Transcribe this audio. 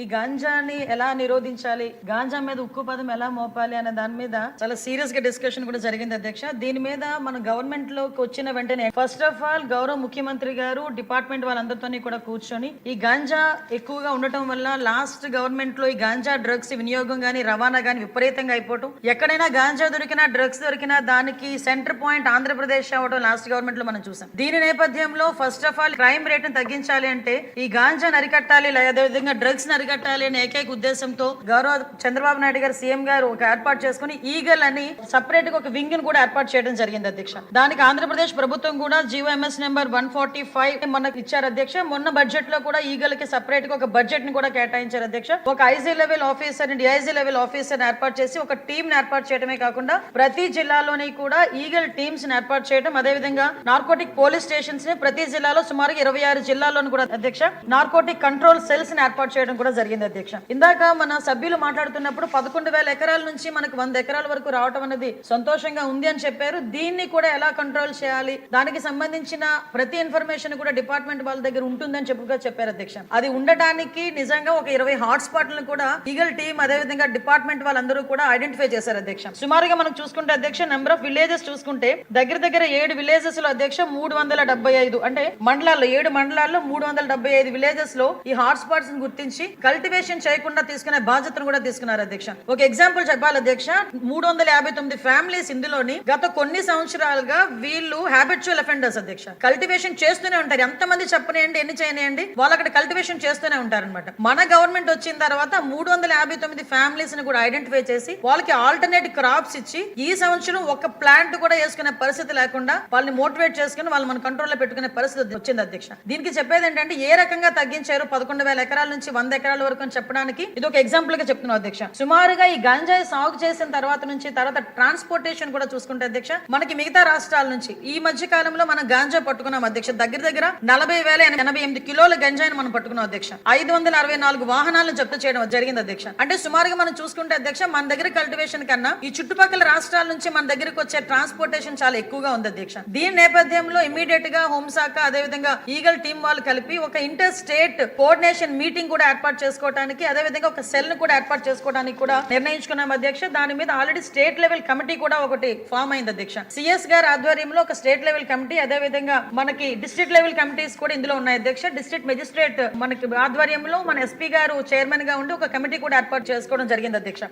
ఈ గాంజాని ఎలా నిరోధించాలి? గాంజా మీద ఉక్కు పదం ఎలా మోపాలి అనే దాని మీద చాలా సీరియస్గా డిస్కషన్ కూడా జరిగింది అధ్యక్ష. దీని మీద మన గవర్నమెంట్లోకి వచ్చిన వెంటనే ఫస్ట్ ఆఫ్ ఆల్ గౌరవ ముఖ్యమంత్రి గారు డిపార్ట్మెంట్ వాళ్ళందరితో కూడా కూర్చొని ఈ గాంజా ఎక్కువగా ఉండటం వల్ల లాస్ట్ గవర్నమెంట్లో ఈ గాంజా డ్రగ్స్ వినియోగం గానీ రవాణా గానీ విపరీతంగా అయిపోవటం. ఎక్కడైనా గాంజా దొరికినా డ్రగ్స్ దొరికినా దానికి సెంటర్ పాయింట్ ఆంధ్రప్రదేశ్ అవడం లాస్ట్ గవర్నమెంట్లో మనం చూసాం. దీని నేపథ్యంలో first of all crime rate తగ్గించాలి అంటే ఈ గాంజా నరికట్టాలి లేదా అదేవిధంగా డ్రగ్స్ అరికట్టాలి అనే ఏకైక ఉద్దేశంతో గౌరవ చంద్రబాబు నాయుడు గారు సీఎం గారు ఒక ఏర్పాటు చేసుకుని ఈగల్ అని సపరేట్గా ఒక వింగ్ను కూడా ఏర్పాటు చేయడం జరిగింది అధ్యక్ష. దానికి ఆంధ్రప్రదేశ్ ప్రభుత్వం కూడా GO MS number one forty five మనకు ఇచ్చారు అధ్యక్ష. మొన్న బడ్జెట్లో కూడా ఈగల్కి సపరేట్గా ఒక బడ్జెట్ని కూడా కేటాయించారు అధ్యక్ష. ఒక IG level officer DIG level officer ఏర్పాటు చేసి ఒక టీం ఏర్పాటు చేయడమే కాకుండా ప్రతి జిల్లాలోని కూడా ఈగల్ టీమ్స్ ఏర్పాటు చేయడం అదేవిధంగా నార్కోటిక్ పోలీస్ స్టేషన్స్ని ప్రతి జిల్లాలో సుమారు ఇరవై ఆరు జిల్లాల్లోనూ కూడా అధ్యక్ష. నార్కోటిక్ కంట్రోల్ సెల్స్ని ఏర్పాటు చేయడం కూడా జరిగింది అధ్యక్ష. ఇందాక మన సభ్యులు మాట్లాడుతున్నప్పుడు పదకొండు వేల ఎకరాల నుంచి మనకు వంద ఎకరాల వరకు రావటం అనేది సంతోషంగా ఉంది అని చెప్పారు. దీన్ని కూడా ఎలా కంట్రోల్ చేయాలి? దానికి సంబంధించిన ప్రతి ఇన్ఫర్మేషన్ కూడా డిపార్ట్మెంట్ వాళ్ళ దగ్గర ఉంటుందని చెప్పుగా చెప్పారు అధ్యక్ష. అది ఉండటానికి నిజంగా ఒక ఇరవై హాట్ స్పాట్లను కూడా ఈగల్ టీం అదే విధంగా డిపార్ట్మెంట్ వాళ్ళందరూ కూడా ఐడెంటిఫై చేశారు అధ్యక్ష. సుమారుగా మనం చూసుకుంటే అధ్యక్ష నెంబర్ ఆఫ్ విలేజెస్ చూసుకుంటే దగ్గర దగ్గర ఏడు విలేజెస్లో అధ్యక్ష మూడు వందల డెబ్బై ఐదు. అంటే మండలాల్లో ఏడు మండలాల్లో మూడు వందల డెబ్బై ఐదు విలేజెస్లో ఈ హాట్ స్పాట్స్ని గుర్తించి కల్టివేషన్ చేయకుండా తీసుకునే బాధ్యతను కూడా తీసుకున్నారు అధ్యక్ష. ఒక ఎగ్జాంపుల్ చెప్పాలి అధ్యక్ష. మూడు వందల యాభై తొమ్మిది ఫ్యామిలీస్ ఇందులోని గత కొన్ని సంవత్సరాలుగా వీళ్ళు హ్యాబిచువల్ అఫెండర్స్ అధ్యక్ష. కల్టివేషన్ చేస్తూనే ఉంటారు. ఎంతమంది చెప్పనేయండి ఎన్ని చేయనియండి వాళ్ళు అక్కడ కల్టివేషన్ చేస్తూనే ఉంటారన్నమాట. మన గవర్నమెంట్ వచ్చిన తర్వాత మూడు వందల యాభై తొమ్మిది ఫ్యామిలీస్ని కూడా ఐడెంటిఫై చేసి వాళ్ళకి ఆల్టర్నేట్ క్రాప్స్ ఇచ్చి ఈ సంవత్సరం ఒక ప్లాంట్ కూడా వేసుకునే పరిస్థితి లేకుండా వాళ్ళని మోటివేట్ చేసుకుని వాళ్ళు మన కంట్రోల్లో పెట్టుకునే పరిస్థితి వచ్చింది అధ్యక్ష. దీనికి చెప్పేది ఏంటంటే ఏ రకంగా తగ్గించారు? పదకొండు వేల ఎకరాల నుంచి వంద ఎకరాల వరకు అని చెప్పడానికి ఇది ఒక ఎగ్జాంపుల్గా చెప్తున్నాం అధ్యక్ష. సుమారుగా ఈ గంజాయి సాగు చేసిన తర్వాత నుంచి తర్వాత ట్రాన్స్పోర్టేషన్ కూడా చూసుకుంటే అధ్యక్ష మనకి మిగతా రాష్ట్రాల నుంచి ఈ మధ్య కాలంలో మనం గాంజా పట్టుకున్నాం అధ్యక్ష. దగ్గర దగ్గర నలభై వేల ఎనభై ఎనిమిది కిలోల గంజాయిని మనం పట్టుకున్నాం అధ్యక్ష. ఐదు వందల అరవై నాలుగు వాహనాలను జప్తు చేయడం జరిగింది అధ్యక్ష. అంటే సుమారుగా మనం చూసుకుంటే అధ్యక్ష మన దగ్గర కల్టివేషన్ కన్నా ఈ చుట్టుపక్కల రాష్ట్రాల నుంచి మన దగ్గరకు వచ్చే ట్రాన్స్పోర్టేషన్ చాలా ఎక్కువగా ఉంది అధ్యక్ష. దీని నేపథ్యంలో ఇమీడియట్గా హోంశాఖ అదేవిధంగా ఈగల్ టీం వాళ్ళు కలిపి ఒక ఇంటర్ స్టేట్ కోఆర్డినేషన్ మీటింగ్ కూడా ఏర్పాటు చేసుకోవడానికి అదేవిధంగా ఒక సెల్ను కూడా ఏర్పాటు చేసుకోవడానికి కూడా నిర్ణయించుకున్నాం అధ్యక్ష. దాని మీద ఆల్రెడీ స్టేట్ లెవెల్ కమిటీ కూడా ఒకటి ఫామ్ అయింది అధ్యక్ష. సిఎస్ గారి ఆధ్వర్యంలో ఒక స్టేట్ లెవెల్ కమిటీ అదే విధంగా మనకి డిస్ట్రిక్ట్ లెవెల్ కమిటీస్ కూడా ఇందులో ఉన్నాయి అధ్యక్ష. డిస్ట్రిక్ట్ మెజిస్ట్రేట్ మనకి ఆధ్వర్యంలో మన ఎస్పీ గారు చైర్మన్గా ఉండి ఒక కమిటీ కూడా ఏర్పాటు చేసుకోవడం జరిగింది అధ్యక్ష.